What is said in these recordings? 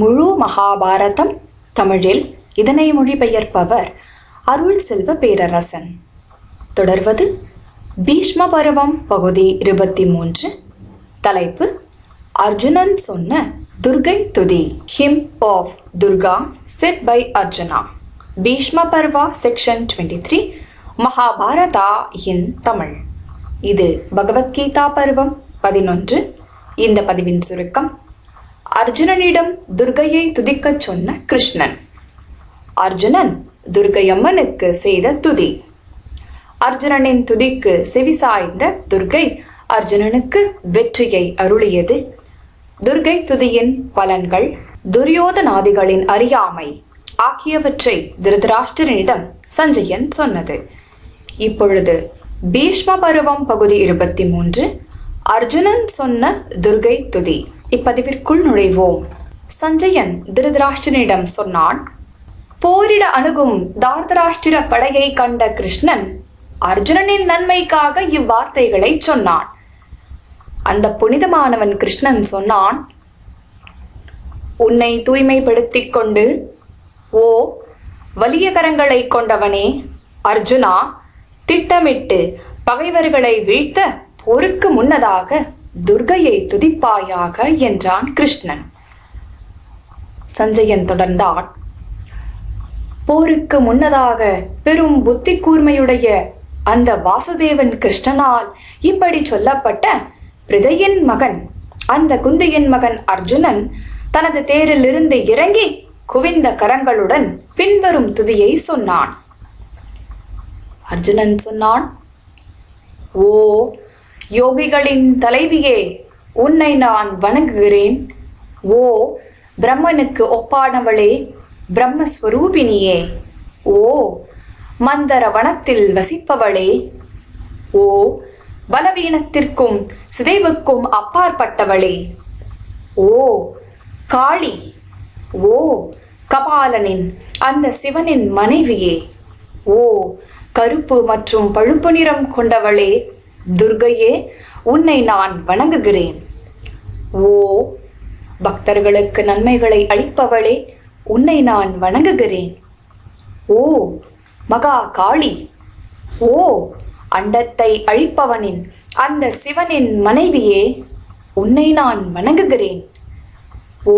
முழு மகாபாரதம் தமிழில் இதனை மொழிபெயர்ப்பவர் அருள் செல்வ பேரரசன். தொடர்வது பீஷ்ம பருவம் பகுதி இருபத்தி மூன்று. தலைப்பு அர்ஜுனன் சொன்ன துர்கை துதி. Hymn of Durga set by Arjuna Bhishma Parva section twenty three Mahabharata in Tamil. இது பகவத்கீதா பருவம் பதினொன்று. இந்த பதிவின் சுருக்கம் அர்ஜுனனிடம் துர்கையை துதிக்கச் சொன்ன கிருஷ்ணன். அர்ஜுனன் துர்கையம்மனுக்கு செய்த துதி. அர்ஜுனனின் துதிக்கு செவிசாய்ந்த துர்கை அர்ஜுனனுக்கு வெற்றியை அருளியது. துர்கை துதியின் பலன்கள் துரியோதனாதிகளின் அறியாமை ஆகியவற்றை திருதராஷ்டிரனிடம் சஞ்சயன் சொன்னது. இப்பொழுது பீஷ்ம பருவம் பகுதி இருபத்தி மூன்று அர்ஜுனன் சொன்ன துர்கை துதி. இப்பதிவிற்குள் நுழைவோம். சஞ்சயன் திருதராஷ்டிரனிடம் சொன்னான் போரிட அணுகும் தார்தராஷ்டிர படையை கண்ட கிருஷ்ணன் அர்ஜுனனின் நன்மைக்காக இவ்வார்த்தைகளை சொன்னான். அந்த புனிதமானவன் கிருஷ்ணன் சொன்னான் உன்னை தூய்மைப்படுத்திக் கொண்டு ஓ வலிய கரங்களை கொண்டவனே அர்ஜுனா திட்டமிட்டு பகைவர்களை வீழ்த்த போருக்கு முன்னதாக துர்கையை துதிப்பாயாக என்றான் கிருஷ்ணன். சஞ்சயன் தொடர்ந்தான். போருக்கு முன்னதாக பெரும் புத்தி கூர்மையுடைய அந்த வாசுதேவன் கிருஷ்ணனால் இப்படி சொல்லப்பட்ட பிரதையின் மகன் அந்த குந்தியின் மகன் அர்ஜுனன் தனது தேரிலிருந்து இறங்கி குவிந்த கரங்களுடன் பின்வரும் துதியை சொன்னான். அர்ஜுனன் சொன்னான் ஓ யோகிகளின் தலைவியே உன்னை நான் வணங்குகிறேன். ஓ பிரம்மனுக்கு ஒப்பானவளே பிரம்மஸ்வரூபினியே. ஓ மந்தர வனத்தில் வசிப்பவளே. ஓ பலவீனத்திற்கும் சிதைவுக்கும் அப்பாற்பட்டவளே. ஓ காளி. ஓ கபாலனின் அந்த சிவனின் மனைவியே. ஓ கருப்பு மற்றும் பழுப்பு நிறம் கொண்டவளே. துர்கையே உன்னை நான் வணங்குகிறேன். ஓ பக்தர்களுக்கு நன்மைகளை அளிப்பவளே உன்னை நான் வணங்குகிறேன். ஓ மகா காளி. ஓ அண்டத்தை அழிப்பவனின் அந்த சிவனின் மனைவியே உன்னை நான் வணங்குகிறேன். ஓ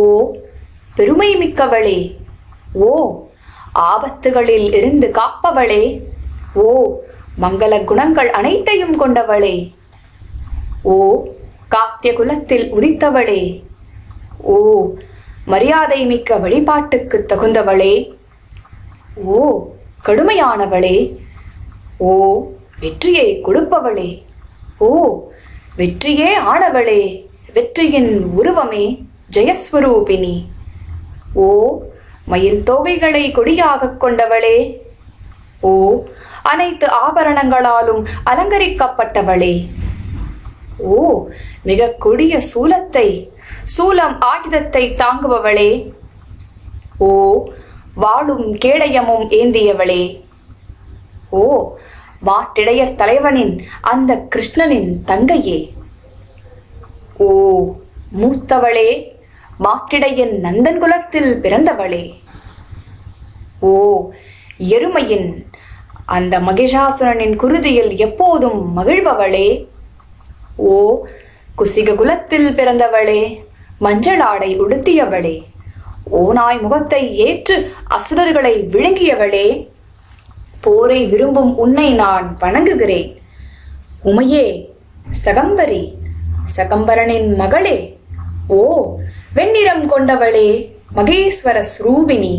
பெருமை மிக்கவளே ஓ ஆபத்துகளில் இருந்து காப்பவளே. ஓ மங்கள குணங்கள் அனைத்தையும் கொண்டவளே. ஓ காத்திய குலத்தில் உதித்தவளே. ஓ மரியாதை மிக்க வழிபாட்டுக்கு தகுந்தவளே. ஓ கடுமையானவளே. ஓ வெற்றியை கொடுப்பவளே. ஓ வெற்றியே ஆனவளே. வெற்றியின் உருவமே ஜெயஸ்வரூபினி ஓ மயில் தோகைகளை கொடியாகக் கொண்டவளே. ஓ அனைத்து ஆபரணங்களாலும் அலங்கரிக்கப்பட்டவளே. ஓ மிக கொடிய சூலத்தை சூலம் ஆயுதத்தை தாங்குபவளே. ஓ வாளும் கேடயமும் ஏந்தியவளே. ஓ வாட்டிடையர் தலைவனின் அந்த கிருஷ்ணனின் தங்கையே. ஓ மூத்தவளே மாட்டிடையன் நந்தன் குலத்தில் பிறந்தவளே. ஓ எருமையின் அந்த மகிஷாசுரனின் குருதியில் எப்போதும் மகிழ்பவளே. ஓ குசிக குலத்தில் பிறந்தவளே மஞ்சளாடை உடுத்தியவளே ஓநாய் முகத்தை ஏற்று அசுரர்களை விழுங்கியவளே. போரை விரும்பும் உன்னை நான் வணங்குகிறேன். உமையே சகம்பரி சகம்பரனின் மகளே. ஓ வெண்ணிறம் கொண்டவளே மகேஸ்வர ஸ்ரூபிணி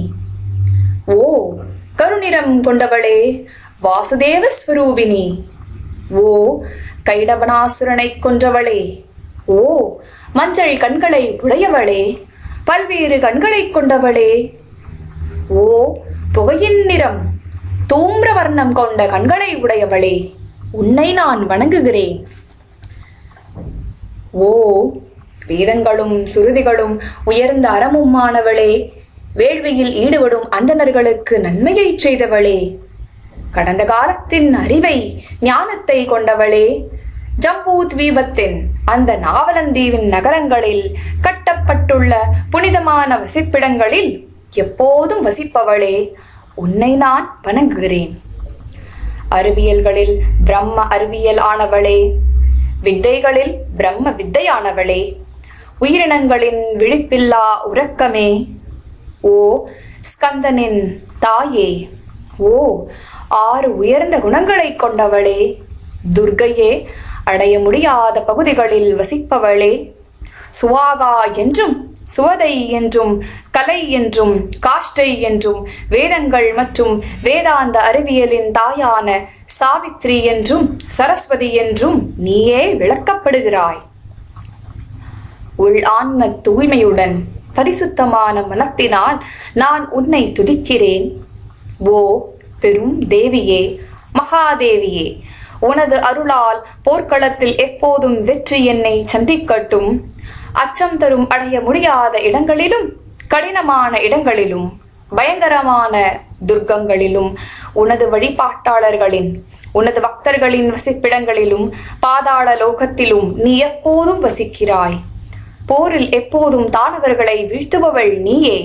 ஓ கருநிறம் கொண்டவளே வாசுதேவ ஸ்வரூபினி. ஓ கைடவனாசுரனை கொன்றவளே. ஓ மஞ்சள் கண்களை உடையவளே. பல்வேறு கண்களை கொண்டவளே. ஓ புகையின் நிறம் தூம்ர வர்ணம் கொண்ட கண்களை உடையவளே. உன்னை நான் வணங்குகிறேன். ஓ வேதங்களும் சுருதிகளும் உயர்ந்த அறமுமானவளே வேள்வியில் ஈடுபடும் அந்தணர்களுக்கு நன்மையைச் செய்தவளே. கடந்த காலத்தின் அறிவை ஞானத்தை கொண்டவளே. ஜம்பூ தீபத்தின் அந்த நாவலந்தீவின் நகரங்களில் கட்டப்பட்டுள்ள புனிதமான வசிப்பிடங்களில் எப்போதும் வசிப்பவளே உன்னை நான் வணங்குகிறேன். அறிவியல்களில் பிரம்ம அறிவியல் ஆனவளே வித்தைகளில் பிரம்ம வித்தையானவளே உயிரினங்களின் விழிப்பில்லா உறக்கமே. ஓ ஸ்கந்தனின் தாயே ஓ ஆறு உயர்ந்த குணங்களைக் கொண்டவளே. துர்க்கையே அடைய முடியாத பகுதிகளில் வசிப்பவளே. சுவாகா என்றும் சுவதை என்றும் கலை என்றும் காஷ்டை என்றும் வேதங்கள் மற்றும் வேதாந்த அறிவியலின் தாயான சாவித்ரி என்றும் சரஸ்வதி என்றும் நீயே விளக்கப்படுகிறாய். உள் ஆன்ம தூய்மையுடன் பரிசுத்தமான மனத்தினால் நான் உன்னை துதிக்கிறேன். ஓ பெரும் தேவியே மகாதேவியே உனது அருளால் போர்க்களத்தில் எப்போதும் வெற்றி என்னை சந்திக்கட்டும். அச்சம் தரும் அடைய முடியாத இடங்களிலும் கடினமான இடங்களிலும் பயங்கரமான துர்க்கங்களிலும் உனது வழிபாட்டாளர்களின் உனது பக்தர்களின் வசிப்பிடங்களிலும் பாதாள லோகத்திலும் நீ எப்போதும் வசிக்கிறாய். போரில் எப்போதும் தானவர்களை வீழ்த்துபவள் நீயே.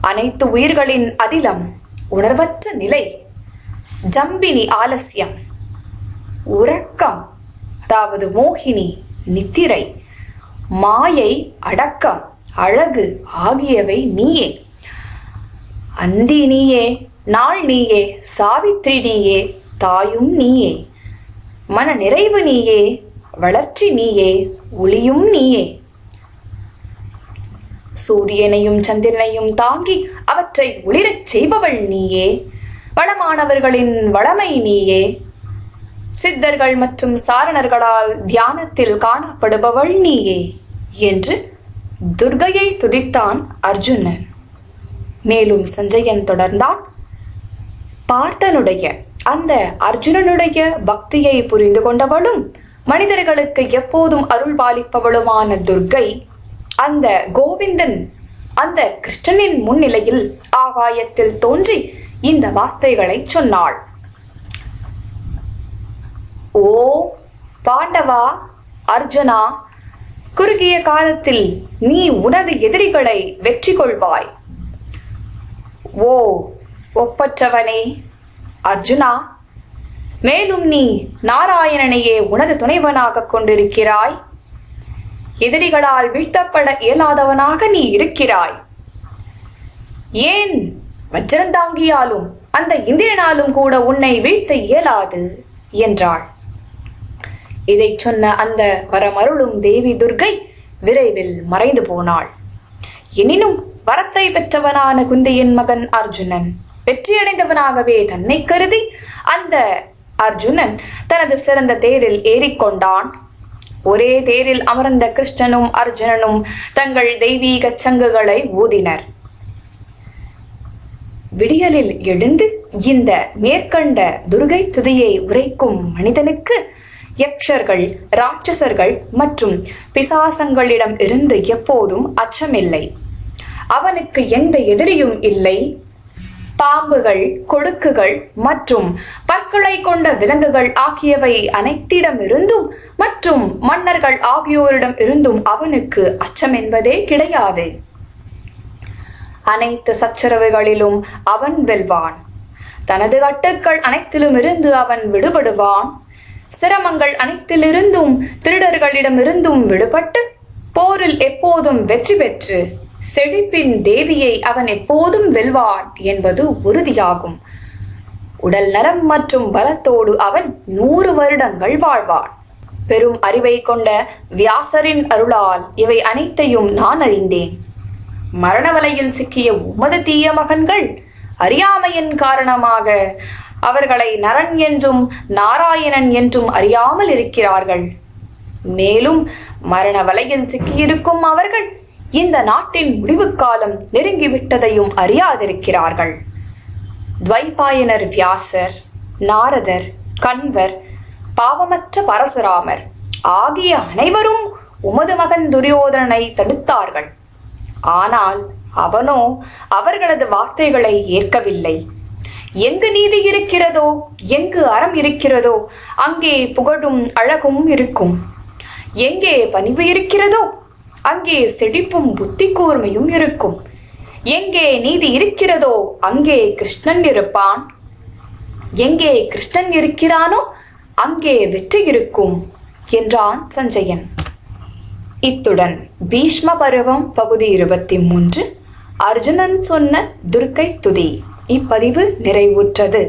அனைத்து உயிர்களின் அதிலம் உணர்வற்ற நிலை. ஜம்பினி ஆலசியம் உறக்கம். அதாவது மோகினி நித்திரை. மாயை அடக்கம். அழகு ஆகியவை நீயே. அந்தி நீயே நாள் நீயே. சாவித்ரி நீயே தாயும் நீயே. மன நிறைவு நீயே வளர்ச்சி நீயே ஒளியும் நீயே. சூரியனையும் சந்திரனையும் தாங்கி அவற்றை ஒளிரச் செய்பவள் நீயே. வளமானவர்களின் வளமை நீயே. சித்தர்கள் மற்றும் சாரணர்களால் தியானத்தில் காணப்படுபவள் நீயே என்று துர்கையை துதித்தான் அர்ஜுனன். மேலும் சஞ்சயன் தொடர்ந்தான். பார்த்தனுடைய அந்த அர்ஜுனனுடைய பக்தியை புரிந்து கொண்டவளும் மனிதர்களுக்கு எப்போதும் அருள் பாலிப்பவளுமான துர்கை அந்த கோவிந்தன் அந்த கிருஷ்ணனின் முன்னிலையில் ஆகாயத்தில் தோன்றி இந்த வார்த்தைகளை சொன்னாள். ஓ பாண்டவா அர்ஜுனா குறுகிய காலத்தில் நீ உனது எதிரிகளை வெற்றி கொள்வாய். ஓ ஒப்பற்றவனே அர்ஜுனா மேலும் நீ நாராயணனையே உனது துணைவனாக கொண்டிருக்கிறாய். எதிரிகளால் வீழ்த்தப்பட இயலாதவனாக நீ இருக்கிறாய். ஏன் வஜ்ரந்தாங்கியாலும் அந்த இந்திரனாலும் கூட உன்னை வீழ்த்த இயலாது? என்றாள். இதை சொன்ன அந்த வரமருளும் தேவி துர்கை விரைவில் மறைந்து போனாள். எனினும் வரத்தை பெற்றவனான குந்தியின் மகன் அர்ஜுனன் வெற்றியடைந்தவனாகவே தன்னை கருதி அந்த அர்ஜுனன் தனது சிறந்த தேரில் ஏறிக்கொண்டான். ஒரே தேரில் அமர்ந்த கிருஷ்ணனும் அர்ஜுனனும் தங்கள் தெய்வீக சங்குகளை ஊதினர். விடியலில் எழுந்து இந்த மேற்கண்ட துர்கை துதியை உரைக்கும் மனிதனுக்கு யக்ஷர்கள் ராட்சசர்கள் மற்றும் பிசாசங்களிடம் இருந்து எப்போதும் அச்சமில்லை. அவனுக்கு எந்த எதிரியும் இல்லை. பாம்புகள் கொடுக்குகள் மற்றும் பற்களை கொண்ட விலங்குகள் ஆகியவை அனைத்திடமிருந்தும் மற்றும் மன்னர்கள் ஆகியோரிடம் இருந்தும் அவனுக்கு அச்சம் என்பதே கிடையாது. அனைத்து சச்சரவுகளிலும் அவன் வெல்வான். தனது கட்டுக்கள் அனைத்திலும் இருந்து அவன் விடுபடுவான். சிரமங்கள் அனைத்திலிருந்தும் திருடர்களிடமிருந்தும் விடுபட்டு போரில் எப்போதும் வெற்றி பெற்று செழிப்பின் தேவியை அவன் எப்போதும் வெல்வான் என்பது உறுதியாகும். உடல் நலம் மற்றும் பலத்தோடு அவன் நூறு வருடங்கள் வாழ்வான். பெரும் அறிவை கொண்ட வியாசரின் அருளால் இவை அனைத்தையும் நான் அறிந்தேன். மரண வலையில் சிக்கிய உமது தீய மகன்கள் அறியாமையின் காரணமாக அவர்களை நரன் என்றும் நாராயணன் என்றும் அறியாமல் இருக்கிறார்கள். மேலும் மரண வலையில் சிக்கியிருக்கும் அவர்கள் இந்த நாட்டின் முடிவுக்காலம் நெருங்கிவிட்டதையும் அறியாதிருக்கிறார்கள். துவைபாயனர் வியாசர் நாரதர் கண்வர் பாவமற்ற பரசுராமர் ஆகிய அனைவரும் உமது மகன் துரியோதனனை தடுத்தார்கள். ஆனால் அவனோ அவர்களது வார்த்தைகளை ஏற்கவில்லை. எங்கு நீதி இருக்கிறதோ எங்கு அறம் இருக்கிறதோ அங்கே புகழும் அழகும் இருக்கும். எங்கே பணிவு இருக்கிறதோ அங்கே செழிப்பும் புத்தி கூர்மையும் இருக்கும். எங்கே நீதி இருக்கிறதோ அங்கே கிருஷ்ணன் இருப்பான். எங்கே கிருஷ்ணன் இருக்கிறானோ அங்கே வெற்றி இருக்கும் என்றான் சஞ்சயன். இத்துடன் பீஷ்ம பருவம் பகுதி இருபத்தி மூன்று. அர்ஜுனன் சொன்ன துர்க்கை துதி. இப்பதிவு நிறைவுற்றது.